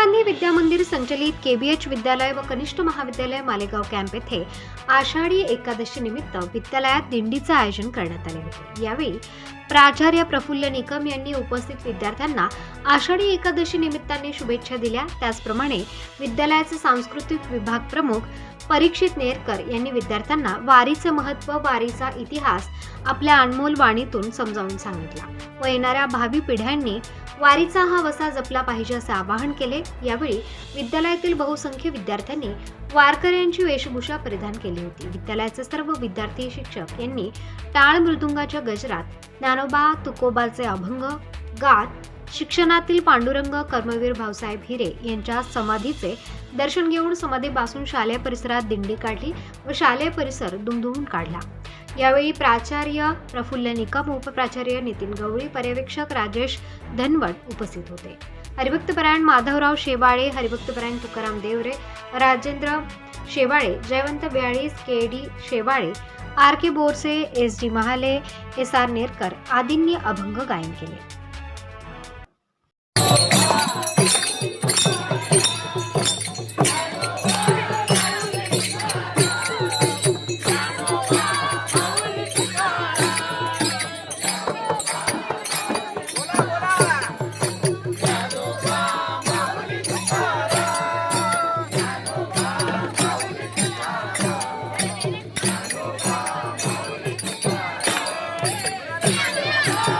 केंद्रीय विद्यामंदिर संचलित केबीएच विद्यालय व कनिष्ठ महाविद्यालय मालेगाव कॅम्प येथे आषाढी एकादशी निमित्त विद्यालयात दिंडीचे आयोजन करण्यात आले होते. यावेळी प्राचार्य प्रफुल्ल निकम यांनी उपस्थित विद्यार्थ्यांना आषाढी एकादशी निमित्ताने शुभेच्छा दिल्या. त्याचप्रमाणे विद्यालयाचे सांस्कृतिक विभाग प्रमुख परीक्षित नेरकर यांनी विद्यार्थ्यांना वारीचं महत्त्व वारीचा इतिहास आपल्या अनमोल वाणीतून समजावून सांगितला. व येणाऱ्या भावी पिढ्यांनी वारीचा हा वसा जपला पाहिजे असे आवाहन केले. यावेळी विद्यालयातील बहुसंख्य विद्यार्थ्यांनी वारकऱ्यांची वेशभूषा परिधान केली होती. विद्यालयाचे सर्व विद्यार्थी शिक्षक यांनी टाळ मृदुंगाच्या गजरात ज्ञानोबा तुकोबाचे अभंग गात शिक्षणातील पांडुरंग कर्मवीर भाऊसाहेब हिरे यांच्या समाधीचे दर्शन घेऊन समाधीपासून शालेय परिसरात दिंडी काढली व शालेय परिसर दुमदुमून काढला. यावेळी प्राचार्य प्रफुल्ल निकम उपप्राचार्य नितीन गवळी पर्यवेक्षक राजेश धनवट उपस्थित होते. हरिभक्तपरायण माधवराव शेवाळे हरिभक्तपरायण Tukaram Deore Rajendra Shewale Jaywant ब्याळीस K D Shewale R K Borse S D Mahale S R Nerkar आदींनी अभंग गायन केले. 加油